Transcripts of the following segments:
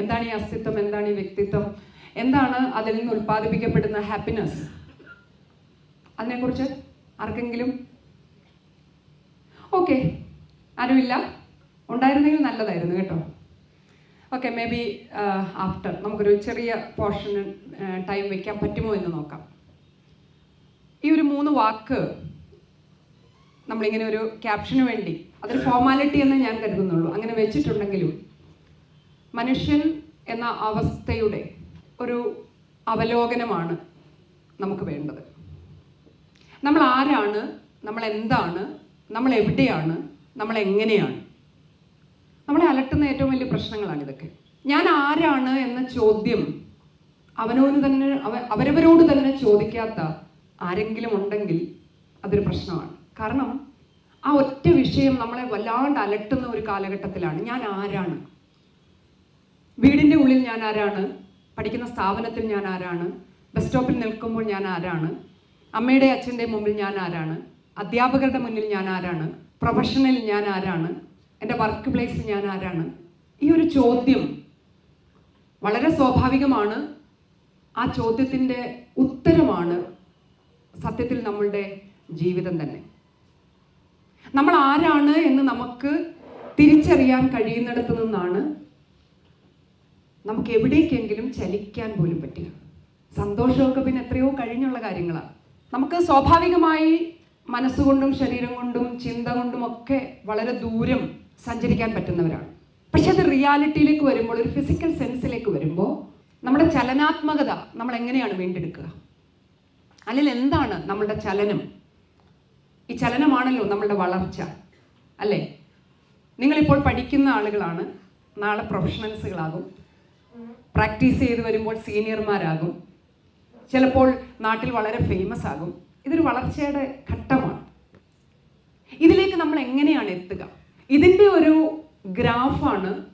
എന്താണ് ഈ അസ്തിത്വം? എന്താണ് ഈ വ്യക്തിത്വം? എന്താണ് അതിൽ നിന്ന് ഉൽപ്പാദിപ്പിക്കപ്പെടുന്ന ഹാപ്പിനെസ് അതിനെക്കുറിച്ച് ആർക്കെങ്കിലും? ഓക്കെ ആരുമില്ല ഉണ്ടായിരുന്നെങ്കിൽ നല്ലതായിരുന്നു കേട്ടോ. ഓക്കെ മേ ബി ആഫ്റ്റർ നമുക്കൊരു ചെറിയ പോർഷൻ ടൈം വെക്കാൻ പറ്റുമോ എന്ന് നോക്കാം. ഈ ഒരു മൂന്ന് വാക്ക് നമ്മളിങ്ങനെ ഒരു ക്യാപ്ഷന് വേണ്ടി അതൊരു ഫോർമാലിറ്റി എന്ന് ഞാൻ കരുതുന്നുള്ളൂ. അങ്ങനെ വെച്ചിട്ടുണ്ടെങ്കിലും മനുഷ്യൻ എന്ന അവസ്ഥയുടെ ഒരു അവലോകനമാണ് നമുക്ക് വേണ്ടത്. നമ്മൾ ആരാണ്? നമ്മൾ എന്താണ്? നമ്മൾ എവിടെയാണ്? നമ്മൾ എങ്ങനെയാണ്? നമ്മളെ അലട്ടുന്ന ഏറ്റവും വലിയ പ്രശ്നങ്ങളാണ് ഇതൊക്കെ. ഞാൻ ആരാണ് എന്ന ചോദ്യം അവനോട് തന്നെ അവ അവരവരോട് തന്നെ ചോദിക്കാത്ത ആരെങ്കിലും ഉണ്ടെങ്കിൽ അതൊരു പ്രശ്നമാണ്. കാരണം ആ ഒറ്റ വിഷയം നമ്മളെ വല്ലാണ്ട് അലട്ടുന്ന ഒരു കാലഘട്ടത്തിലാണ് ഞാൻ ആരാണ്. വീടിന്റെ ഉള്ളിൽ ഞാൻ ആരാണ്? പഠിക്കുന്ന സ്ഥാപനത്തിൽ ഞാൻ ആരാണ്? ബസ് സ്റ്റോപ്പിൽ നിൽക്കുമ്പോൾ ഞാൻ ആരാണ്? അമ്മയുടെ അച്ഛന്റെ മുമ്പിൽ ഞാൻ ആരാണ്? അധ്യാപകരുടെ മുന്നിൽ ഞാൻ ആരാണ്? പ്രൊഫഷണൽ ഞാൻ ആരാണ്? എന്റെ വർക്ക് പ്ലേസിൽ ഞാൻ ആരാണ്? ഈ ഒരു ചോദ്യം വളരെ സ്വാഭാവികമാണ്. ആ ചോദ്യത്തിന്റെ ഉത്തരമാണ് സത്യത്തിൽ നമ്മളുടെ ജീവിതം തന്നെ. നമ്മൾ ആരാണ് എന്ന് നമുക്ക് തിരിച്ചറിയാൻ കഴിയുന്നിടത്തു നിന്നാണ് നമുക്ക് എവിടേക്കെങ്കിലും ചലിക്കാൻ പോലും പറ്റില്ല. സന്തോഷമൊക്കെ പിന്നെ എത്രയോ കഴിഞ്ഞുള്ള കാര്യങ്ങളാണ്. നമുക്ക് സ്വാഭാവികമായി മനസ്സുകൊണ്ടും ശരീരം കൊണ്ടും ചിന്ത കൊണ്ടും ഒക്കെ വളരെ ദൂരം സഞ്ചരിക്കാൻ പറ്റുന്നവരാണ്. പക്ഷെ അത് റിയാലിറ്റിയിലേക്ക് വരുമ്പോൾ ഒരു ഫിസിക്കൽ സെൻസിലേക്ക് വരുമ്പോൾ നമ്മുടെ ചലനാത്മകത നമ്മൾ എങ്ങനെയാണ് വീണ്ടെടുക്കുക? അല്ലെങ്കിൽ എന്താണ് നമ്മളുടെ ചലനം? ഈ ചലനമാണല്ലോ നമ്മളുടെ വളർച്ച അല്ലേ? നിങ്ങളിപ്പോൾ പഠിക്കുന്ന ആളുകളാണ്. നാളെ പ്രൊഫഷണൽസുകളാകും പ്രാക്ടീസ് ചെയ്ത് വരുമ്പോൾ സീനിയർമാരാകും. ചിലപ്പോൾ നാട്ടിൽ വളരെ ഫേമസ് ആകും. ഇതൊരു വളർച്ചയുടെ ഘട്ടമാണ്. ഇതിലേക്ക് നമ്മൾ എങ്ങനെയാണ് എത്തുക? ഇതിന്റെ ഒരു ഗ്രാഫാണ്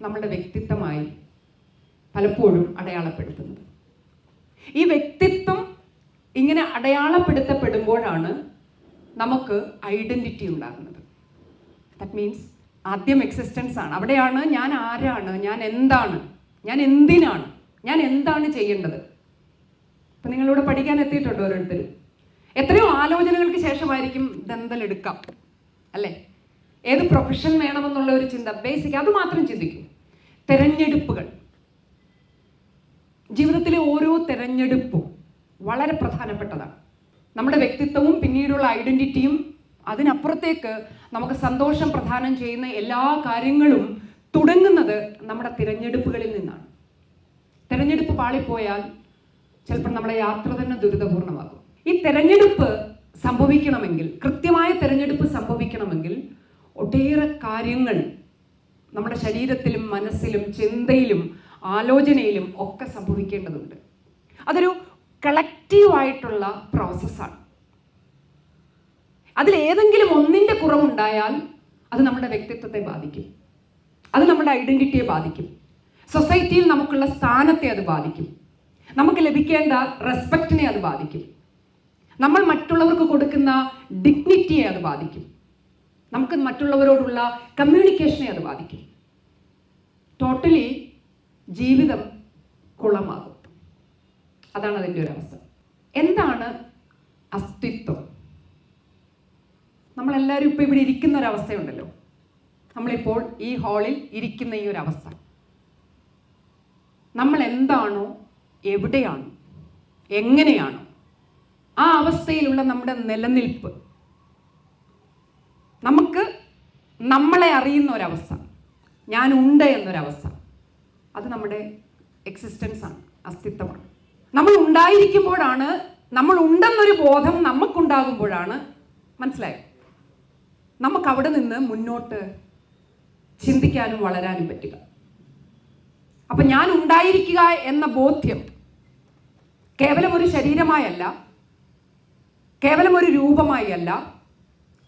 നമ്മുടെ വ്യക്തിത്വമായി പലപ്പോഴും അടയാളപ്പെടുത്തുന്നത്. ഈ വ്യക്തിത്വം ഇങ്ങനെ അടയാളപ്പെടുത്തപ്പെടുമ്പോഴാണ് നമുക്ക് ഐഡന്റിറ്റി ഉണ്ടാകുന്നത്. ദാറ്റ് മീൻസ് ആദ്യം എക്സിസ്റ്റൻസ് ആണ്. അവിടെയാണ് ഞാൻ ആരാണ്? ഞാൻ എന്താണ്? ഞാൻ എന്തിനാണ്? ഞാൻ എന്താണ് ചെയ്യേണ്ടത്? ഇപ്പം നിങ്ങളിവിടെ പഠിക്കാൻ എത്തിയിട്ടുണ്ട് ഓരോരുത്തരും എത്രയോ ആലോചനകൾക്ക് ശേഷമായിരിക്കും ദന്തലെടുക്കാം അല്ലേ? ഏത് പ്രൊഫഷൻ വേണമെന്നുള്ള ഒരു ചിന്ത ബേസിക് അത് മാത്രം ചിന്തിക്കും. തിരഞ്ഞെടുപ്പുകൾ. ജീവിതത്തിലെ ഓരോ തിരഞ്ഞെടുപ്പും വളരെ പ്രധാനപ്പെട്ടതാണ്. നമ്മുടെ വ്യക്തിത്വവും പിന്നീടുള്ള ഐഡന്റിറ്റിയും അതിനപ്പുറത്തേക്ക് നമുക്ക് സന്തോഷം പ്രദാനം ചെയ്യുന്ന എല്ലാ കാര്യങ്ങളും തുടങ്ങുന്നത് നമ്മുടെ തിരഞ്ഞെടുപ്പുകളിൽ നിന്നാണ്. തിരഞ്ഞെടുപ്പ് പാളിപ്പോയാൽ ചിലപ്പോൾ നമ്മുടെ യാത്ര തന്നെ ദുരിതപൂർണമാകും ഈ തെരഞ്ഞെടുപ്പ് സംഭവിക്കണമെങ്കിൽ കൃത്യമായ തെരഞ്ഞെടുപ്പ് സംഭവിക്കണമെങ്കിൽ ഒട്ടേറെ കാര്യങ്ങൾ നമ്മുടെ ശരീരത്തിലും മനസ്സിലും ചിന്തയിലും ആലോചനയിലും ഒക്കെ സംഭവിക്കേണ്ടതുണ്ട്. അതൊരു കളക്റ്റീവായിട്ടുള്ള പ്രോസസ്സാണ്. അതിലേതെങ്കിലും ഒന്നിന്റെ കുറവുണ്ടായാൽ അത് നമ്മുടെ വ്യക്തിത്വത്തെ ബാധിക്കും. അത് നമ്മുടെ ഐഡന്റിറ്റിയെ ബാധിക്കും. സൊസൈറ്റിയിൽ നമുക്കുള്ള സ്ഥാനത്തെ അത് ബാധിക്കും. നമുക്ക് ലഭിക്കേണ്ട റെസ്പെക്റ്റിനെ അത് ബാധിക്കും. നമ്മൾ മറ്റുള്ളവർക്ക് കൊടുക്കുന്ന ഡിഗ്നിറ്റിയെ അത് ബാധിക്കും. നമുക്ക് മറ്റുള്ളവരോടുള്ള കമ്മ്യൂണിക്കേഷനെ അത് ബാധിക്കും. ടോട്ടലി ജീവിതം കുളമാകും. അതാണ് അതിന്റെ ഒരു അവസ്ഥ. എന്താണ് അസ്തിത്വം? നമ്മളെല്ലാവരും ഇപ്പോൾ ഇവിടെ ഇരിക്കുന്ന ഒരു അവസ്ഥയുണ്ടല്ലോ നമ്മളിപ്പോൾ ഈ ഹാളിൽ ഇരിക്കുന്ന ഈ ഒരു അവസ്ഥ നമ്മൾ എന്താണോ എവിടെയാണോ എങ്ങനെയാണോ ആ അവസ്ഥയിലുള്ള നമ്മുടെ നിലനിൽപ്പ് നമുക്ക് നമ്മളെ അറിയുന്ന ഒരവസ്ഥ ഞാനുണ്ട് എന്നൊരവസ്ഥ അത് നമ്മുടെ എക്സിസ്റ്റൻസ് ആണ് അസ്തിത്വമാണ്. നമ്മൾ ഉണ്ടായിരിക്കുമ്പോഴാണ് നമ്മൾ ഉണ്ടെന്നൊരു ബോധം നമുക്കുണ്ടാകുമ്പോഴാണ് മനസ്സിലായത്. നമുക്ക് അവിടെ നിന്ന് മുന്നോട്ട് ചിന്തിക്കാനും വളരാനും പറ്റുക. അപ്പം ഞാൻ ഉണ്ടായിരിക്കുക എന്ന ബോധ്യം കേവലം ഒരു ശരീരമായല്ല കേവലം ഒരു രൂപമായി അല്ല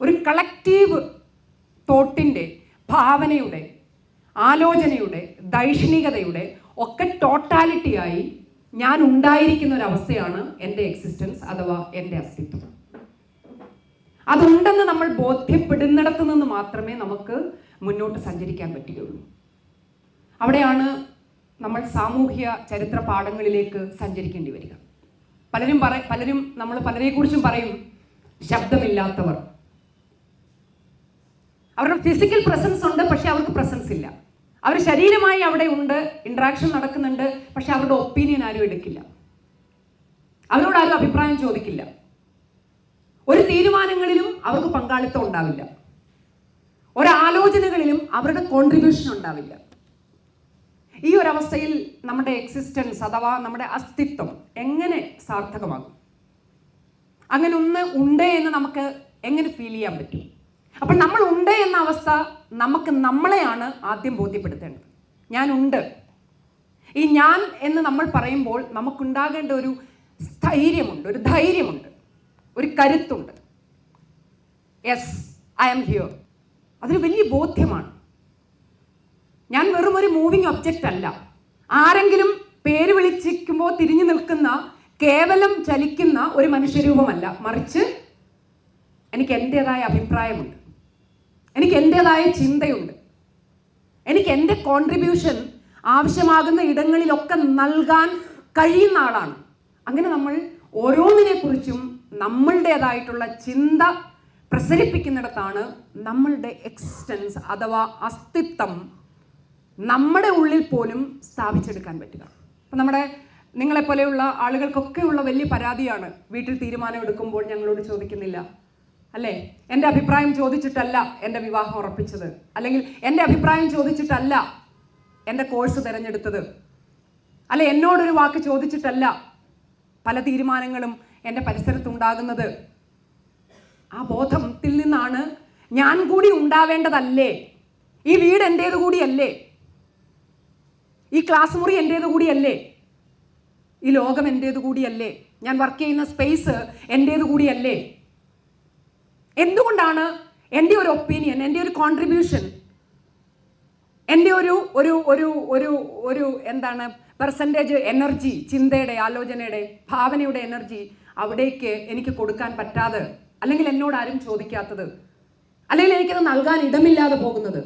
ഒരു കളക്റ്റീവ് തോട്ടിന്റെ ഭാവനയുടെ ആലോചനയുടെ ദൈക്ഷണികതയുടെ ഒക്കെ ടോട്ടാലിറ്റിയായി ഞാൻ ഉണ്ടായിരിക്കുന്ന ഒരു അവസ്ഥയാണ് എന്റെ എക്സിസ്റ്റൻസ് അഥവാ എന്റെ അസ്തിത്വം. അതുണ്ടെന്ന് നമ്മൾ ബോധ്യപ്പെടുന്നിടത്ത് നിന്ന് മാത്രമേ നമുക്ക് മുന്നോട്ട് സഞ്ചരിക്കാൻ പറ്റുകയുള്ളൂ. അവിടെയാണ് നമ്മൾ സാമൂഹ്യ ചരിത്ര പാഠങ്ങളിലേക്ക് സഞ്ചരിക്കേണ്ടി വരിക. പലരും പറ പലരും നമ്മൾ പലരെക്കുറിച്ചും പറയും ശബ്ദമില്ലാത്തവർ. അവരുടെ ഫിസിക്കൽ പ്രസൻസ് ഉണ്ട് പക്ഷെ അവർക്ക് പ്രസൻസ് ഇല്ല. അവർ ശരീരമായി അവിടെ ഉണ്ട് ഇൻട്രാക്ഷൻ നടക്കുന്നുണ്ട് പക്ഷെ അവരുടെ ഒപ്പീനിയൻ ആരും എടുക്കില്ല. അവരോട് ആരും അഭിപ്രായം ചോദിക്കില്ല. ഒരു തീരുമാനങ്ങളിലും അവർക്ക് പങ്കാളിത്തം ഉണ്ടാവില്ല. ഒരാലോചനകളിലും അവരുടെ കോൺട്രിബ്യൂഷൻ ഉണ്ടാവില്ല. ഈ ഒരവസ്ഥയിൽ നമ്മുടെ എക്സിസ്റ്റൻസ് അഥവാ നമ്മുടെ അസ്തിത്വം എങ്ങനെ സാർത്ഥകമാകും? അങ്ങനെ ഒന്ന് ഉണ്ട് എന്ന് നമുക്ക് എങ്ങനെ ഫീൽ ചെയ്യാൻ പറ്റും? അപ്പോൾ നമ്മൾ ഉണ്ട് എന്ന അവസ്ഥ നമുക്ക് നമ്മളെയാണ് ആദ്യം ബോധ്യപ്പെടുത്തേണ്ടത്. ഞാനുണ്ട് ഈ ഞാൻ എന്ന് നമ്മൾ പറയുമ്പോൾ നമുക്കുണ്ടാകേണ്ട ഒരു സ്ഥൈര്യമുണ്ട് ഒരു ധൈര്യമുണ്ട്. ഒരു കരുത്തുണ്ട്. യെസ് ഐ ആം ഹിയർ അതൊരു വലിയ ബോധ്യമാണ്. ഞാൻ വെറും ഒരു മൂവിങ് ഒബ്ജക്റ്റ് അല്ല. ആരെങ്കിലും പേര് വിളിച്ചിരിക്കുമ്പോൾ തിരിഞ്ഞു നിൽക്കുന്ന കേവലം ചലിക്കുന്ന ഒരു മനുഷ്യരൂപമല്ല. മറിച്ച് എനിക്ക് എന്റെതായ അഭിപ്രായമുണ്ട്. എനിക്ക് എന്റെതായ ചിന്തയുണ്ട്. എനിക്ക് എന്റെ കോൺട്രിബ്യൂഷൻ ആവശ്യമാകുന്ന ഇടങ്ങളിലൊക്കെ നൽകാൻ കഴിയുന്ന ആളാണ്. അങ്ങനെ നമ്മൾ ഓരോന്നിനെക്കുറിച്ചും നമ്മളുടേതായിട്ടുള്ള ചിന്ത പ്രസരിപ്പിക്കുന്നിടത്താണ് നമ്മളുടെ എക്സിസ്റ്റൻസ് അഥവാ അസ്തിത്വം നമ്മുടെ ഉള്ളിൽ പോലും സ്ഥാപിച്ചെടുക്കാൻ പറ്റുക. അപ്പം നമ്മുടെ നിങ്ങളെപ്പോലെയുള്ള ആളുകൾക്കൊക്കെ ഉള്ള വലിയ പരാതിയാണ് വീട്ടിൽ തീരുമാനം എടുക്കുമ്പോൾ ഞങ്ങളോട് ചോദിക്കുന്നില്ല. അല്ലേ? എന്റെ അഭിപ്രായം ചോദിച്ചിട്ടല്ല എന്റെ വിവാഹം ഉറപ്പിച്ചത്. അല്ലെങ്കിൽ എന്റെ അഭിപ്രായം ചോദിച്ചിട്ടല്ല എന്റെ കോഴ്സ് തിരഞ്ഞെടുത്തത്. അല്ലെ എന്നോടൊരു വാക്ക് ചോദിച്ചിട്ടല്ല പല തീരുമാനങ്ങളും എന്റെ പരിസരത്തുണ്ടാകുന്നത്. ആ ബോധത്തിൽ നിന്നാണ് ഞാൻ കൂടി ഉണ്ടാവേണ്ടതല്ലേ? ഈ വീട് എന്റേത് കൂടിയല്ലേ? ഈ ക്ലാസ് മുറി എന്റേത് കൂടിയല്ലേ? ഈ ലോകം എന്റേത് കൂടിയല്ലേ? ഞാൻ വർക്ക് ചെയ്യുന്ന സ്പേസ് എന്റേത് കൂടിയല്ലേ? എന്തുകൊണ്ടാണ് എന്റെ ഒരു ഒപ്പീനിയൻ എന്റെ ഒരു കോൺട്രിബ്യൂഷൻ എന്റെ ഒരു ഒരു ഒരു ഒരു ഒരു എന്താണ് പെർസെന്റേജ് എനർജി ചിന്തയുടെ ആലോചനയുടെ ഭാവനയുടെ എനർജി അവിടേക്ക് എനിക്ക് കൊടുക്കാൻ പറ്റാതെ അല്ലെങ്കിൽ എന്നോട് ആരും ചോദിക്കാത്തത് അല്ലെങ്കിൽ എനിക്കത് നൽകാൻ ഇടമില്ലാതെ പോകുന്നത്.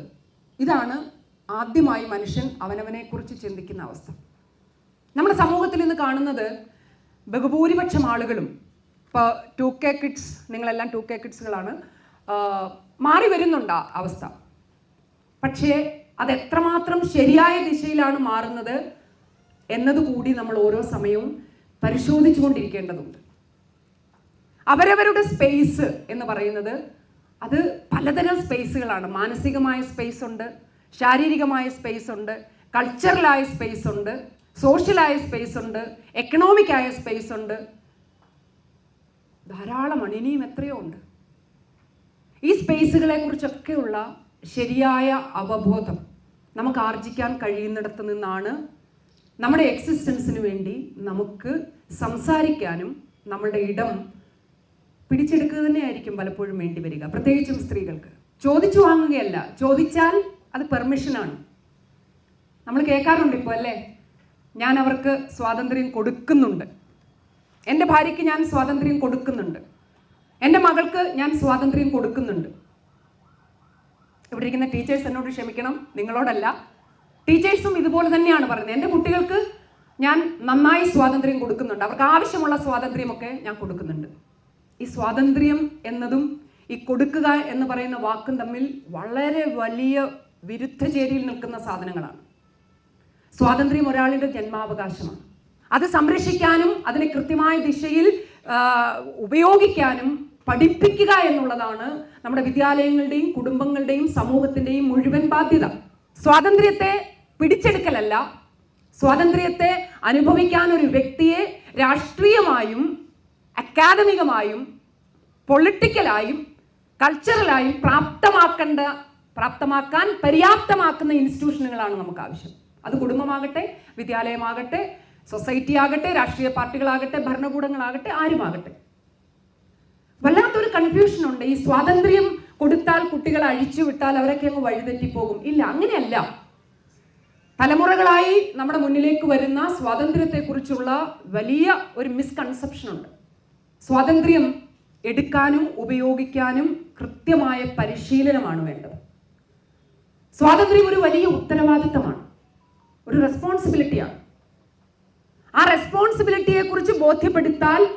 ഇതാണ് ആദ്യമായി മനുഷ്യൻ അവനവനെ കുറിച്ച് ചിന്തിക്കുന്ന അവസ്ഥ. നമ്മുടെ സമൂഹത്തിൽ ഇന്ന് കാണുന്നത് ബഹുഭൂരിപക്ഷം ആളുകളും ഇപ്പോൾ ടു കെ കിഡ്സ് നിങ്ങളെല്ലാം ടു കെ കിഡ്സുകളാണ് മാറി വരുന്നുണ്ട് ആ അവസ്ഥ. പക്ഷേ അത് എത്രമാത്രം ശരിയായ ദിശയിലാണ് മാറുന്നത് എന്നതുകൂടി നമ്മൾ ഓരോ സമയവും പരിശോധിച്ചുകൊണ്ടിരിക്കേണ്ടതുണ്ട്. അവരവരുടെ സ്പേസ് എന്ന് പറയുന്നത് അത് പലതരം സ്പേസുകളാണ് മാനസികമായ സ്പേസ് ഉണ്ട് ശാരീരികമായ സ്പേസ് ഉണ്ട് കൾച്ചറലായ സ്പേസ് ഉണ്ട് സോഷ്യലായ സ്പേസ് ഉണ്ട് എക്കണോമിക് ആയ സ്പേസ് ഉണ്ട്. ധാരാളമാണ് ഇനിയും എത്രയോ ഉണ്ട്. ഈ സ്പേസുകളെ കുറിച്ചൊക്കെയുള്ള ശരിയായ അവബോധം നമുക്ക് ആർജിക്കാൻ കഴിയുന്നിടത്ത് നിന്നാണ് നമ്മുടെ എക്സിസ്റ്റൻസിന് വേണ്ടി നമുക്ക് സംസാരിക്കാനും നമ്മളുടെ ഇടം പിടിച്ചെടുക്കുക തന്നെയായിരിക്കും പലപ്പോഴും വേണ്ടി വരിക. പ്രത്യേകിച്ചും സ്ത്രീകൾക്ക്. ചോദിച്ചു വാങ്ങുകയല്ല. ചോദിച്ചാൽ അത് പെർമിഷനാണ് നമ്മൾ കേൾക്കാറുണ്ട് ഇപ്പോൾ അല്ലേ? ഞാൻ അവർക്ക് സ്വാതന്ത്ര്യം കൊടുക്കുന്നുണ്ട്. എന്റെ ഭാര്യയ്ക്ക് ഞാൻ സ്വാതന്ത്ര്യം കൊടുക്കുന്നുണ്ട്. എന്റെ മകൾക്ക് ഞാൻ സ്വാതന്ത്ര്യം കൊടുക്കുന്നുണ്ട്. ഇവിടെ ഇരിക്കുന്ന ടീച്ചേഴ്സ് എന്നോട് ക്ഷമിക്കണം. നിങ്ങളോടല്ല. ടീച്ചേഴ്സും ഇതുപോലെ തന്നെയാണ് പറയുന്നത്. എന്റെ കുട്ടികൾക്ക് ഞാൻ നന്നായി സ്വാതന്ത്ര്യം കൊടുക്കുന്നുണ്ട്. അവർക്ക് ആവശ്യമുള്ള സ്വാതന്ത്ര്യമൊക്കെ ഞാൻ കൊടുക്കുന്നുണ്ട്. ഈ സ്വാതന്ത്ര്യം എന്നതും ഈ കൊടുക്കുക എന്ന് പറയുന്ന വാക്കും തമ്മിൽ വളരെ വലിയ വിരുദ്ധ ചേരിയിൽ നിൽക്കുന്ന സാധനങ്ങളാണ്. സ്വാതന്ത്ര്യം ഒരാളുടെ ജന്മാവകാശമാണ്. അത് സംരക്ഷിക്കാനും അതിനെ കൃത്യമായ ദിശയിൽ ഉപയോഗിക്കാനും പഠിപ്പിക്കുക എന്നുള്ളതാണ് നമ്മുടെ വിദ്യാലയങ്ങളുടെയും കുടുംബങ്ങളുടെയും സമൂഹത്തിന്റെയും മുഴുവൻ ബാധ്യത. സ്വാതന്ത്ര്യത്തെ പിടിച്ചെടുക്കലല്ല. സ്വാതന്ത്ര്യത്തെ അനുഭവിക്കാൻ ഒരു വ്യക്തിയെ രാഷ്ട്രീയമായും അക്കാദമികമായും പൊളിറ്റിക്കലായും കൾച്ചറലായും പ്രാപ്തമാക്കേണ്ട പ്രാപ്തമാക്കാൻ പര്യാപ്തമാക്കുന്ന ഇൻസ്റ്റിറ്റ്യൂഷനുകളാണ് നമുക്ക് ആവശ്യം അത് കുടുംബമാകട്ടെ വിദ്യാലയമാകട്ടെ സൊസൈറ്റി ആകട്ടെ രാഷ്ട്രീയ പാർട്ടികളാകട്ടെ ഭരണകൂടങ്ങളാകട്ടെ ആരുമാകട്ടെ. വല്ലാത്തൊരു കൺഫ്യൂഷൻ ഉണ്ട് ഈ സ്വാതന്ത്ര്യം കൊടുത്താൽ കുട്ടികളെ അഴിച്ചു വിട്ടാൽ അവരൊക്കെ അങ്ങ് വഴിതെറ്റിപ്പോകും. ഇല്ല അങ്ങനെയല്ല. തലമുറകളായി നമ്മുടെ മുന്നിലേക്ക് വരുന്ന സ്വാതന്ത്ര്യത്തെക്കുറിച്ചുള്ള വലിയ ഒരു മിസ്കൺസെപ്ഷൻ ഉണ്ട്. സ്വാതന്ത്ര്യം എടുക്കാനും ഉപയോഗിക്കാനും കൃത്യമായ പരിശീലനമാണ് വേണ്ടത്. സ്വാതന്ത്ര്യം ഒരു വലിയ ഉത്തരവാദിത്തമാണ്. ഒരു റെസ്പോൺസിബിലിറ്റിയാണ് ആ റെസ്പോൺസിബിലിറ്റിയെ കുറിച്ച് ബോധ്യപ്പെടുത്താൽ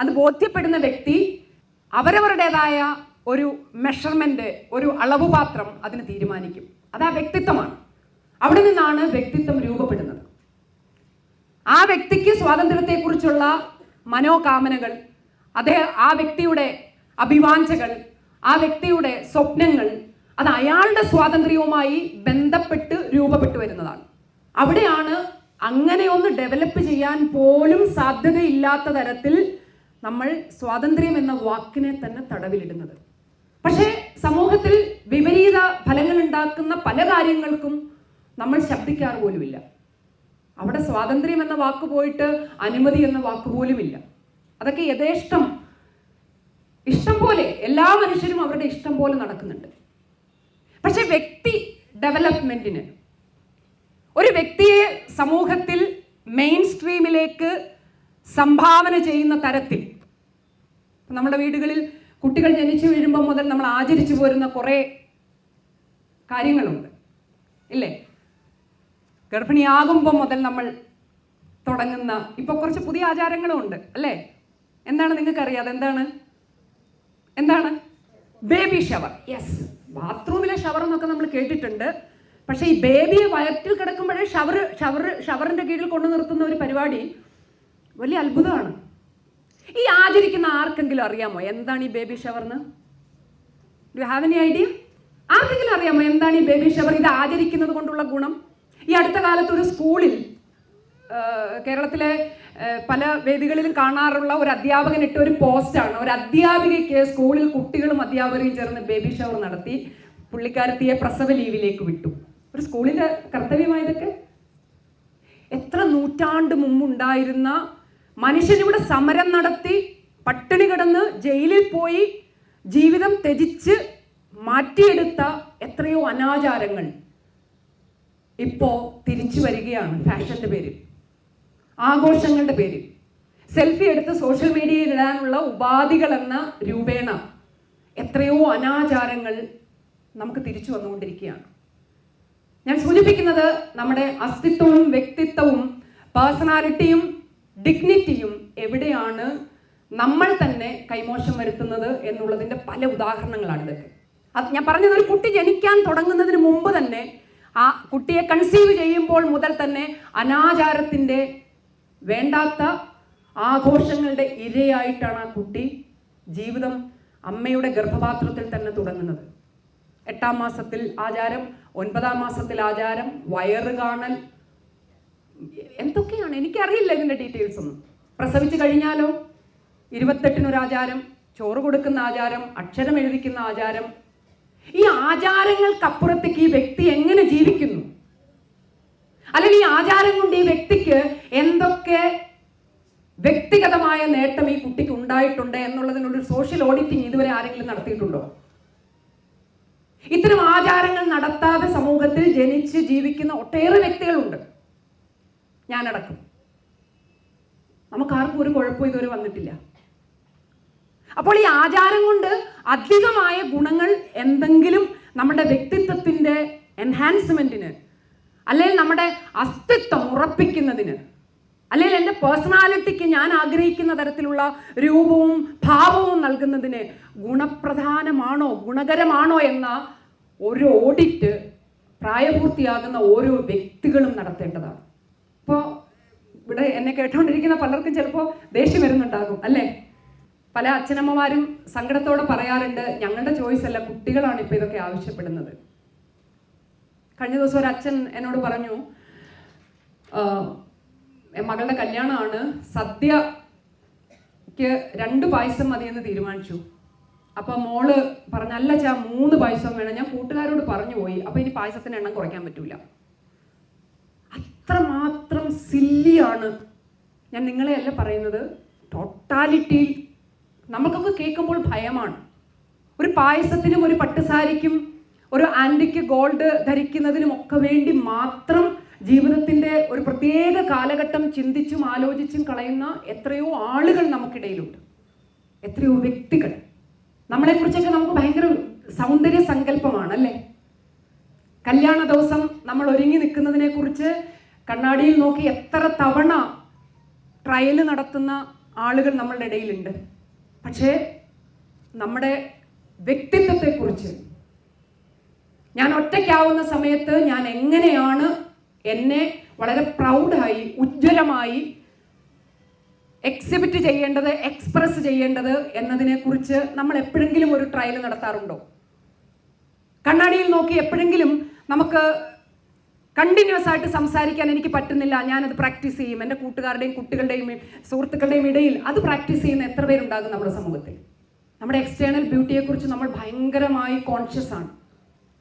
അത് ബോധ്യപ്പെടുന്ന വ്യക്തി അവരവരുടേതായ ഒരു മെഷർമെന്റ് ഒരു അളവുപാത്രം അതിന് തീരുമാനിക്കും. അത് ആ വ്യക്തിത്വമാണ്. അവിടെ നിന്നാണ് വ്യക്തിത്വം രൂപപ്പെടുന്നത്. ആ വ്യക്തിക്ക് സ്വാതന്ത്ര്യത്തെക്കുറിച്ചുള്ള മനോകാമനകൾ അതേ ആ വ്യക്തിയുടെ അഭിവാഞ്ചകൾ ആ വ്യക്തിയുടെ സ്വപ്നങ്ങൾ അത് അയാളുടെ സ്വാതന്ത്ര്യവുമായി ബന്ധപ്പെട്ട് രൂപപ്പെട്ടു വരുന്നതാണ്. അവിടെയാണ് അങ്ങനെ ഒന്ന് ഡെവലപ്പ് ചെയ്യാൻ പോലും സാധ്യതയില്ലാത്ത തരത്തിൽ നമ്മൾ സ്വാതന്ത്ര്യം എന്ന വാക്കിനെ തന്നെ തടവിലിടുന്നത്. പക്ഷേ സമൂഹത്തിൽ വിപരീത ഫലങ്ങൾ ഉണ്ടാക്കുന്ന പല കാര്യങ്ങൾക്കും നമ്മൾ ശബ്ദിക്കാറ് പോലുമില്ല. അവിടെ സ്വാതന്ത്ര്യം എന്ന വാക്ക് പോയിട്ട് അനുമതി എന്ന വാക്ക് പോലുമില്ല. അതൊക്കെ യഥേഷ്ടം. ഇഷ്ടം പോലെ എല്ലാ മനുഷ്യരും അവരുടെ ഇഷ്ടം പോലെ നടക്കുന്നുണ്ട്. പക്ഷെ വ്യക്തി ഡെവലപ്മെന്റിന് ഒരു വ്യക്തിയെ സമൂഹത്തിൽ മെയിൻ സ്ട്രീമിലേക്ക് സംഭാവന ചെയ്യുന്ന തരത്തിൽ നമ്മുടെ വീടുകളിൽ കുട്ടികൾ ജനിച്ചു വീഴുമ്പോൾ മുതൽ നമ്മൾ ആചരിച്ചു പോരുന്ന കുറേ കാര്യങ്ങളുണ്ട്. ഇല്ലേ? ഗർഭിണിയാകുമ്പോൾ മുതൽ നമ്മൾ തുടങ്ങുന്ന ഇപ്പൊ കുറച്ച് പുതിയ ആചാരങ്ങളും ഉണ്ട്. അല്ലേ? എന്താണ് നിങ്ങൾക്ക് അറിയാതെ എന്താണ്? എന്താണ്? ബേബി ഷവർ യെസ് ബാത്റൂമിലെ ഷവർ എന്നൊക്കെ നമ്മൾ കേട്ടിട്ടുണ്ട്. പക്ഷേ ഈ ബേബിയെ വയറ്റിൽ കിടക്കുമ്പോഴേ ഷവർ ഷവർ ഷവറിന്റെ കീഴിൽ കൊണ്ടു നിർത്തുന്ന ഒരു പരിപാടി വലിയ അത്ഭുതമാണ്. ഈ ആചരിക്കുന്ന ആർക്കെങ്കിലും അറിയാമോ? എന്താണ് ഈ ബേബി എന്ന് ഡു ഹാവ് എനി ഐഡിയ ആർക്കെങ്കിലും അറിയാമോ? എന്താണ് ഈ ബേബി ഷവർ ഇത് ആചരിക്കുന്നത് കൊണ്ടുള്ള ഗുണം? ഈ അടുത്ത കാലത്ത് ഒരു സ്കൂളിൽ കേരളത്തിലെ പല വേദികളിലും കാണാറുള്ള ഒരു അധ്യാപകൻ ഇട്ട ഒരു പോസ്റ്റാണ് ഒരു അധ്യാപികയ്ക്ക് സ്കൂളിൽ കുട്ടികളും അധ്യാപകരും ചേർന്ന് ബേബി ഷവർ നടത്തി പുള്ളിക്കാരത്തിയെ പ്രസവ ലീവിലേക്ക് വിട്ടു. ഒരു സ്കൂളിന്റെ കർത്തവ്യമായതൊക്കെ എത്ര നൂറ്റാണ്ട് മുമ്പുണ്ടായിരുന്ന മനുഷ്യനിവിടെ സമരം നടത്തി പട്ടിണി കിടന്ന് ജയിലിൽ പോയി ജീവിതം ത്യജിച്ച് മാറ്റിയെടുത്ത എത്രയോ അനാചാരങ്ങൾ. ഇപ്പോ തിരിച്ചു വരികയാണ്. ഫാഷന്റെ പേരിൽ. ആഘോഷങ്ങളുടെ പേരിൽ. സെൽഫി എടുത്ത് സോഷ്യൽ മീഡിയയിൽ ഇടാനുള്ള ഉപാധികൾ എന്ന രൂപേണ എത്രയോ അനാചാരങ്ങൾ നമുക്ക് തിരിച്ചു വന്നുകൊണ്ടിരിക്കുകയാണ്. ഞാൻ സൂചിപ്പിക്കുന്നത് നമ്മുടെ അസ്തിത്വവും വ്യക്തിത്വവും പേഴ്സണാലിറ്റിയും ഡിഗ്നിറ്റിയും എവിടെയാണ് നമ്മൾ തന്നെ കൈമോശം വരുത്തുന്നത് എന്നുള്ളതിന്റെ പല ഉദാഹരണങ്ങളാണ് ഇതൊക്കെ. അത് ഞാൻ പറഞ്ഞത് ഒരു കുട്ടി ജനിക്കാൻ തുടങ്ങുന്നതിന് മുമ്പ് തന്നെ ആ കുട്ടിയെ കൺസീവ് ചെയ്യുമ്പോൾ മുതൽ തന്നെ അനാചാരത്തിന്റെ വേണ്ടാത്ത ആഘോഷങ്ങളുടെ ഇരയായിട്ടാണ് ആ കുട്ടി ജീവിതം അമ്മയുടെ ഗർഭപാത്രത്തിൽ തന്നെ തുടങ്ങുന്നത്. എട്ടാം മാസത്തിൽ ആചാരം ഒൻപതാം മാസത്തിൽ ആചാരം വയറ് കാണൽ. എന്തൊക്കെയാണ്? എനിക്കറിയില്ല ഇതിന്റെ ഡീറ്റെയിൽസ് ഒന്നും. പ്രസവിച്ചു കഴിഞ്ഞാലോ? ഇരുപത്തെട്ടിനൊരു ആചാരം ചോറ് കൊടുക്കുന്ന ആചാരം അക്ഷരം എഴുതിക്കുന്ന ആചാരം. ഈ ആചാരങ്ങൾക്കപ്പുറത്തേക്ക് ഈ വ്യക്തി എങ്ങനെ ജീവിക്കുന്നു? അല്ലെങ്കിൽ ഈ ആചാരം കൊണ്ട് ഈ വ്യക്തിക്ക് എന്തൊക്കെ വ്യക്തിഗതമായ നേട്ടം ഈ കുട്ടിക്ക് ഉണ്ടായിട്ടുണ്ട് എന്നുള്ളതിനൊരു സോഷ്യൽ ഓഡിറ്റിംഗ് ഇതുവരെ ആരെങ്കിലും നടത്തിയിട്ടുണ്ടോ? ഇത്തരം ആചാരങ്ങൾ നടത്താതെ സമൂഹത്തിൽ ജനിച്ച് ജീവിക്കുന്ന ഒട്ടേറെ വ്യക്തികളുണ്ട്. ഞാനടക്കം. നമുക്കാർക്കും ഒരു കുഴപ്പവും ഇതുവരെ വന്നിട്ടില്ല. അപ്പോൾ ഈ ആചാരം കൊണ്ട് അധികമായ ഗുണങ്ങൾ എന്തെങ്കിലും നമ്മുടെ വ്യക്തിത്വത്തിന്റെ എൻഹാൻസ്മെന്റിന് അല്ലെങ്കിൽ നമ്മുടെ അസ്തിത്വം ഉറപ്പിക്കുന്നതിന് അല്ലെങ്കിൽ എന്റെ പേഴ്സണാലിറ്റിക്ക് ഞാൻ ആഗ്രഹിക്കുന്ന തരത്തിലുള്ള രൂപവും ഭാവവും നൽകുന്നതിന് ഗുണപ്രധാനമാണോ ഗുണകരമാണോ എന്ന ഒരു ഓഡിറ്റ് പ്രായപൂർത്തിയാകുന്ന ഓരോ വ്യക്തികളും നടത്തേണ്ടതാണ്. ഇപ്പോൾ ഇവിടെ എന്നെ കേട്ടുകൊണ്ടിരിക്കുന്ന പലർക്കും ചിലപ്പോൾ ദേഷ്യം വരുന്നുണ്ടാകും അല്ലേ? പല അച്ഛനമ്മമാരും സങ്കടത്തോടെ പറയാറുണ്ട് ഞങ്ങളുടെ ചോയ്സ് അല്ല കുട്ടികളാണ് ഇപ്പോൾ ഇതൊക്കെ ആവശ്യപ്പെടുന്നത്. കഴിഞ്ഞ ദിവസം ഒരു അച്ഛൻ എന്നോട് പറഞ്ഞു "ആ, മകളുടെ കല്യാണമാണ്. സദ്യക്ക് രണ്ട് പായസം മതിയെന്ന് തീരുമാനിച്ചു. അപ്പൊ മോൾ പറഞ്ഞ അല്ല ചാ മൂന്ന് പായസം വേണം. ഞാൻ കൂട്ടുകാരോട് പറഞ്ഞു പോയി. അപ്പൊ ഇനി പായസത്തിന് എണ്ണം കുറയ്ക്കാൻ പറ്റൂല. അത്രമാത്രം സില്ലിയാണ് ഞാൻ നിങ്ങളെയല്ല പറയുന്നത്. ടോട്ടാലിറ്റിയിൽ നമുക്കൊക്കെ കേൾക്കുമ്പോൾ ഭയമാണ്. ഒരു പായസത്തിനും ഒരു പട്ടുസാരിക്കും ഒരു ആന്റിക്ക് ഗോൾഡ് ധരിക്കുന്നതിനും ഒക്കെ വേണ്ടി മാത്രം ജീവിതത്തിന്റെ ഒരു പ്രത്യേക കാലഘട്ടം ചിന്തിച്ചും ആലോചിച്ചും കളയുന്ന എത്രയോ ആളുകൾ നമുക്കിടയിലുണ്ട്. എത്രയോ വ്യക്തികൾ. നമ്മളെക്കുറിച്ചൊക്കെ നമുക്ക് ഭയങ്കര സൗന്ദര്യ സങ്കല്പമാണ് അല്ലേ? കല്യാണ ദിവസം നമ്മൾ ഒരുങ്ങി നിൽക്കുന്നതിനെ കുറിച്ച് കണ്ണാടിയിൽ നോക്കി എത്ര തവണ ട്രയൽ നടത്തുന്ന ആളുകൾ നമ്മളുടെ ഇടയിലുണ്ട്. പക്ഷേ നമ്മുടെ വ്യക്തിത്വത്തെക്കുറിച്ച് ഞാൻ ഒറ്റയ്ക്കാവുന്ന സമയത്ത് ഞാൻ എങ്ങനെയാണ് എന്നെ വളരെ പ്രൗഡായി ഉജ്ജ്വലമായി എക്സിബിറ്റ് ചെയ്യേണ്ടത് എക്സ്പ്രസ് ചെയ്യേണ്ടത് എന്നതിനെക്കുറിച്ച് നമ്മൾ എപ്പോഴെങ്കിലും ഒരു ട്രയൽ നടത്താറുണ്ടോ? കണ്ണാടിയിൽ നോക്കി എപ്പോഴെങ്കിലും നമുക്ക് കണ്ടിന്യൂസ് ആയിട്ട് സംസാരിക്കാൻ എനിക്ക് പറ്റുന്നില്ല. ഞാനത് പ്രാക്ടീസ് ചെയ്യും. എന്റെ കൂട്ടുകാരുടെയും കുട്ടികളുടെയും സുഹൃത്തുക്കളുടെയും ഇടയിൽ അത് പ്രാക്ടീസ് ചെയ്യുന്ന എത്ര പേരുണ്ടാകും നമ്മുടെ സമൂഹത്തിൽ? നമ്മുടെ എക്സ്റ്റേണൽ ബ്യൂട്ടിയെക്കുറിച്ച് നമ്മൾ ഭയങ്കരമായി കോൺഷ്യസ് ആണ്.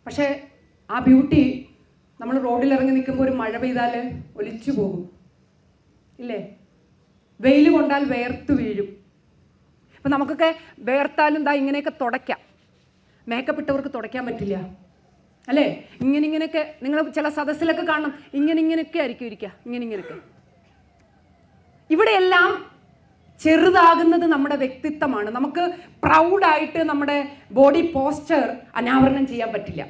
പക്ഷേ ആ ബ്യൂട്ടി നമ്മൾ റോഡിൽ ഇറങ്ങി നിൽക്കുമ്പോൾ ഒരു മഴ പെയ്താൽ ഒലിച്ചു പോകും. ഇല്ലേ? വെയിൽ കൊണ്ടാൽ വേർത്ത് വീഴും. ഇപ്പം നമുക്കൊക്കെ വേർത്താലും ദാ ഇങ്ങനെയൊക്കെ തുടയ്ക്കാം. മേക്കപ്പ് ഇട്ടവർക്ക് തുടയ്ക്കാൻ പറ്റില്ല. അല്ലേ? ഇങ്ങനെ ഇങ്ങനെയൊക്കെ നിങ്ങൾ ചില സദസ്സിലൊക്കെ കാണണം. ഇങ്ങനെ ഇങ്ങനെയൊക്കെ ആയിരിക്കും ഇരിക്കുക ഇങ്ങനെ ഇങ്ങനെയൊക്കെ. ഇവിടെയെല്ലാം ചെറുതാകുന്നത് നമ്മുടെ വ്യക്തിത്വമാണ്. നമുക്ക് പ്രൗഡായിട്ട് നമ്മുടെ ബോഡി പോസ്ചർ അനാവരണം ചെയ്യാൻ പറ്റില്ല.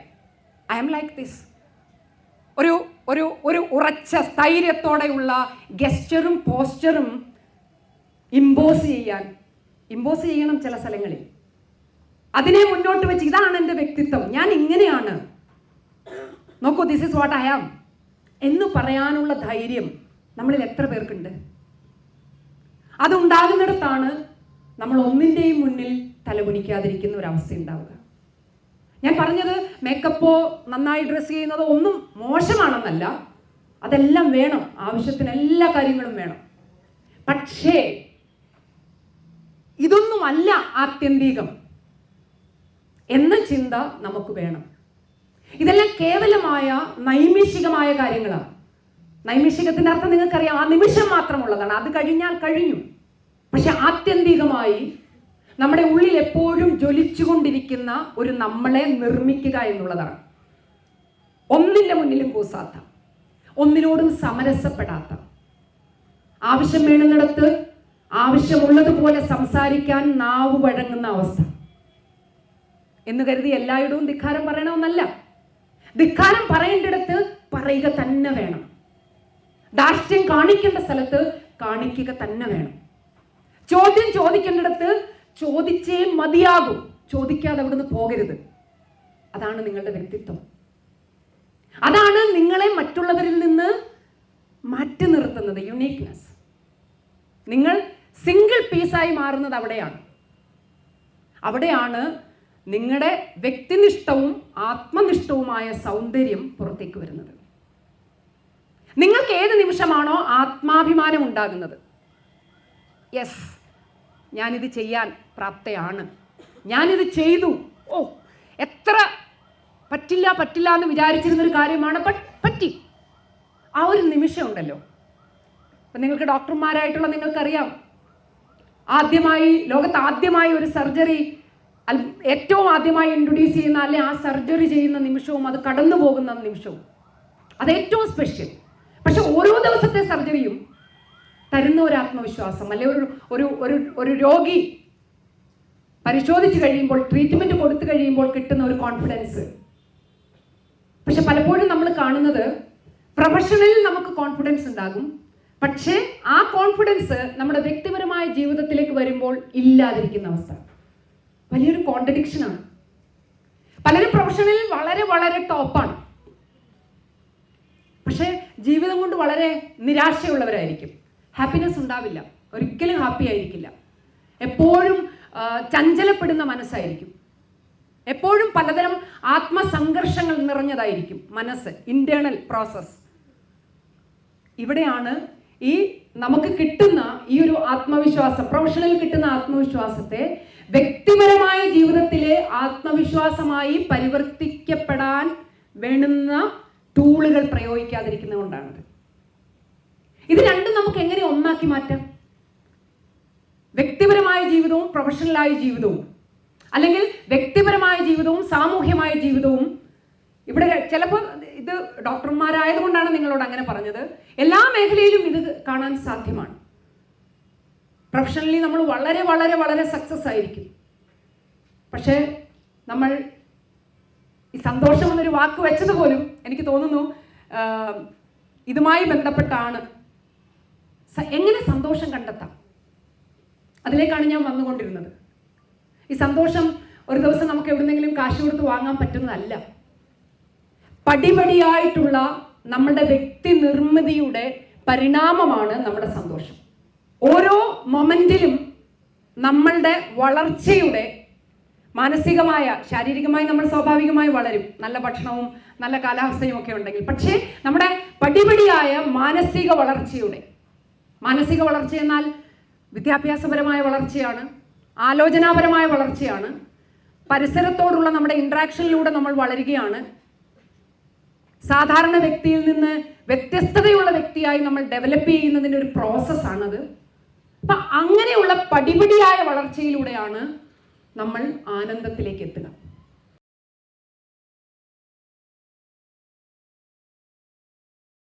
I am like this. ഒരു ഒരു ഒരു ഉറച്ച സ്ഥൈര്യത്തോടെയുള്ള ഗസ്റ്ററും പോസ്റ്ററും ഇമ്പോസ് ചെയ്യാൻ ഇമ്പോസ് ചെയ്യണം ചില സ്ഥലങ്ങളിൽ. അതിനെ മുന്നോട്ട് വെച്ച് ഇതാണ് എന്റെ വ്യക്തിത്വം. ഞാൻ ഇങ്ങനെയാണ്. നോക്കൂ this is what I am എന്ന് പറയാനുള്ള ധൈര്യം നമ്മളിൽ എത്ര പേർക്കുണ്ട്? അതുണ്ടാകുന്നിടത്താണ് നമ്മൾ ഒന്നിന്റെയും മുന്നിൽ തലകുനിക്കാതിരിക്കുന്ന ഒരവസ്ഥ ഉണ്ടാവുക. ഞാൻ പറഞ്ഞത് മേക്കപ്പോ നന്നായി ഡ്രസ്സ് ചെയ്യുന്നതോ ഒന്നും മോശമാണെന്നല്ല. അതെല്ലാം വേണം. ആവശ്യത്തിന് എല്ലാ കാര്യങ്ങളും വേണം. പക്ഷേ ഇതൊന്നുമല്ല ആത്യന്തികം എന്ന ചിന്ത നമുക്ക് വേണം. ഇതെല്ലാം കേവലമായ നൈമിഷികമായ കാര്യങ്ങളാണ്. നൈമിഷികത്തിന്റെ അർത്ഥം നിങ്ങൾക്കറിയാം. ആ നിമിഷം മാത്രമുള്ളതാണ്. അത് കഴിഞ്ഞാൽ കഴിഞ്ഞു. പക്ഷെ ആത്യന്തികമായി നമ്മുടെ ഉള്ളിൽ എപ്പോഴും ജ്വലിച്ചുകൊണ്ടിരിക്കുന്ന ഒരു നമ്മളെ നിർമ്മിക്കുക എന്നുള്ളതാണ്. ഒന്നിന്റെ മുന്നിലും കൂസാത്ത ഒന്നിനോടും സമരസപ്പെടാത്ത. ആവശ്യം വേണ്ടുന്നിടത്ത് ആവശ്യമുള്ളതുപോലെ സംസാരിക്കാൻ നാവ് വഴങ്ങുന്ന അവസ്ഥ. എന്ന് കരുതി എല്ലായിടവും ധിക്കാരം പറയണമെന്നല്ല. ധിക്കാരം പറയേണ്ടിടത്ത് പറയുക തന്നെ വേണം. ദാർഷ്ട്യം കാണിക്കേണ്ട സ്ഥലത്ത് കാണിക്കുക തന്നെ വേണം. ചോദ്യം ചോദിക്കേണ്ടിടത്ത് ചോദിച്ചേ മതിയാകും. ചോദിക്കാതെ അവിടുന്ന് പോകരുത്. അതാണ് നിങ്ങളുടെ വ്യക്തിത്വം. അതാണ് നിങ്ങളെ മറ്റുള്ളവരിൽ നിന്ന് മാറ്റി നിർത്തുന്നത് യുണീക്നെസ് നിങ്ങൾ സിംഗിൾ പീസായി മാറുന്നത് അവിടെയാണ്. അവിടെയാണ് നിങ്ങളുടെ വ്യക്തിനിഷ്ഠവും ആത്മനിഷ്ഠവുമായ സൗന്ദര്യം പുറത്തേക്ക് വരുന്നത്. നിങ്ങൾക്ക് ഏത് നിമിഷമാണോ ആത്മാഭിമാനം ഉണ്ടാകുന്നത്? യെസ് ഞാനിത് ചെയ്യാൻ പ്രാപ്തയാണ്. ഞാനിത് ചെയ്തു. ഓ എത്ര പറ്റില്ല പറ്റില്ല എന്ന് വിചാരിച്ചിരുന്നൊരു കാര്യമാണ് പറ്റി. ആ ഒരു നിമിഷമുണ്ടല്ലോ. ഇപ്പം നിങ്ങൾക്ക് ഡോക്ടർമാരായിട്ടുള്ള നിങ്ങൾക്കറിയാം. ആദ്യമായി ലോകത്ത് ആദ്യമായി ഒരു സർജറി ഏറ്റവും ആദ്യമായി ഇൻട്രൊഡ്യൂസ് ചെയ്യുന്ന അല്ലെ ആ സർജറി ചെയ്യുന്ന നിമിഷവും അത് കടന്നു പോകുന്ന നിമിഷവും. അത് ഏറ്റവും സ്പെഷ്യൽ പക്ഷെ ഓരോ ദിവസത്തെ സർജറിയും തരുന്ന ഒരു ആത്മവിശ്വാസം അല്ലെ ഒരു ഒരു ഒരു ഒരു രോഗി പരിശോധിച്ച് കഴിയുമ്പോൾ ട്രീറ്റ്മെന്റ് കൊടുത്തു കഴിയുമ്പോൾ കിട്ടുന്ന ഒരു കോൺഫിഡൻസ് പക്ഷെ പലപ്പോഴും നമ്മൾ കാണുന്നത് പ്രൊഫഷണലിൽ നമുക്ക് കോൺഫിഡൻസ് ഉണ്ടാകും. പക്ഷേ ആ കോൺഫിഡൻസ് നമ്മുടെ വ്യക്തിപരമായ ജീവിതത്തിലേക്ക് വരുമ്പോൾ ഇല്ലാതിരിക്കുന്ന അവസ്ഥ. വലിയൊരു കോൺട്രഡിക്ഷനാണ് പലരും പ്രൊഫഷണലിൽ വളരെ വളരെ ടോപ്പാണ് പക്ഷേ ജീവിതം കൊണ്ട് വളരെ നിരാശയുള്ളവരായിരിക്കും. ഹാപ്പിനെസ് ഉണ്ടാവില്ല. ഒരിക്കലും ഹാപ്പി ആയിരിക്കില്ല. എപ്പോഴും ചഞ്ചലപ്പെടുന്ന മനസ്സായിരിക്കും. എപ്പോഴും പലതരം ആത്മസംഘർഷങ്ങൾ നിറഞ്ഞതായിരിക്കും മനസ്സ് ഇന്റേണൽ പ്രോസസ് ഇവിടെയാണ് ഈ നമുക്ക് കിട്ടുന്ന ഈ ഒരു ആത്മവിശ്വാസം പ്രൊഫഷണൽ കിട്ടുന്ന ആത്മവിശ്വാസത്തെ വ്യക്തിപരമായ ജീവിതത്തിലെ ആത്മവിശ്വാസമായി പരിവർത്തിക്കപ്പെടാൻ വേണ്ടുന്ന ടൂളുകൾ പ്രയോഗിക്കാതിരിക്കുന്നത് കൊണ്ടാണത് ഇത് രണ്ടും നമുക്ക് എങ്ങനെ ഒന്നാക്കി മാറ്റാം? വ്യക്തിപരമായ ജീവിതവും പ്രൊഫഷണലായ ജീവിതവും അല്ലെങ്കിൽ വ്യക്തിപരമായ ജീവിതവും സാമൂഹ്യമായ ജീവിതവും. ഇവിടെ ചിലപ്പോൾ ഇത് ഡോക്ടർമാരായതുകൊണ്ടാണ് നിങ്ങളോട് അങ്ങനെ പറഞ്ഞത്. എല്ലാ മേഖലയിലും ഇത് കാണാൻ സാധ്യമാണ്. പ്രൊഫഷണലി നമ്മൾ വളരെ വളരെ വളരെ സക്സസ് ആയിരിക്കും. പക്ഷേ നമ്മൾ ഈ സന്തോഷം എന്നൊരു വാക്ക് വെച്ചത് പോലും എനിക്ക് തോന്നുന്നു ഇതുമായി ബന്ധപ്പെട്ടാണ്. എങ്ങനെ സന്തോഷം കണ്ടെത്താം? അതിലേക്കാണ് ഞാൻ വന്നുകൊണ്ടിരുന്നത്. ഈ സന്തോഷം ഒരു ദിവസം നമുക്ക് എവിടുന്നെങ്കിലും കാശ് കൊടുത്ത് വാങ്ങാൻ പറ്റുന്നതല്ല. പടിപടിയായിട്ടുള്ള നമ്മുടെ വ്യക്തി നിർമ്മിതിയുടെ പരിണാമമാണ് നമ്മുടെ സന്തോഷം. ഓരോ മൊമെന്റിലും നമ്മളുടെ വളർച്ചയുടെ മാനസികമായ ശാരീരികമായി നമ്മൾ സ്വാഭാവികമായി വളരും. നല്ല ഭക്ഷണവും നല്ല കാലാവസ്ഥയും ഒക്കെ ഉണ്ടെങ്കിൽ. പക്ഷേ നമ്മുടെ പടിപടിയായ മാനസിക വളർച്ചയുടെ മാനസിക വളർച്ച എന്നാൽ വിദ്യാഭ്യാസപരമായ വളർച്ചയാണ് ആലോചനാപരമായ വളർച്ചയാണ് പരിസരത്തോടുള്ള നമ്മുടെ ഇൻട്രാക്ഷനിലൂടെ നമ്മൾ വളരുകയാണ്. സാധാരണ വ്യക്തിയിൽ നിന്ന് വ്യത്യസ്തതയുള്ള വ്യക്തിയായി നമ്മൾ ഡെവലപ്പ് ചെയ്യുന്നതിന്റെ ഒരു പ്രോസസ്സാണത് അപ്പം അങ്ങനെയുള്ള പടിപടിയായ വളർച്ചയിലൂടെയാണ് നമ്മൾ ആനന്ദത്തിലേക്ക് എത്തുക.